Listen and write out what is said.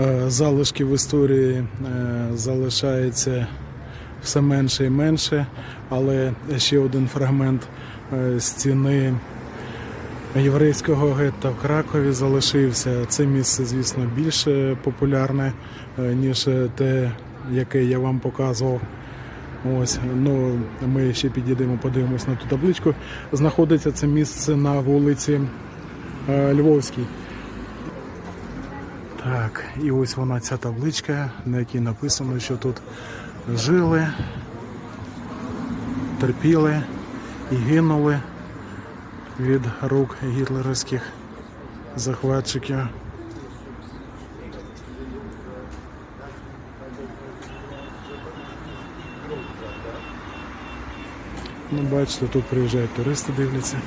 е, залишків історії е, залишається все менше і менше, але ще один фрагмент е, стіни єврейського гетто в Кракові залишився. Це місце, звісно, більш популярне, ніж те, яке я вам показував. Ось, ну ми ще підійдемо, подивимось на ту табличку. Знаходиться це місце на вулиці Львовській. Так, і ось вона ця табличка, на якій написано, що тут жили, терпіли і гинули від рук гітлерівських захватчиків. Ну, бачите, тут приїжджають туристи, дивляться.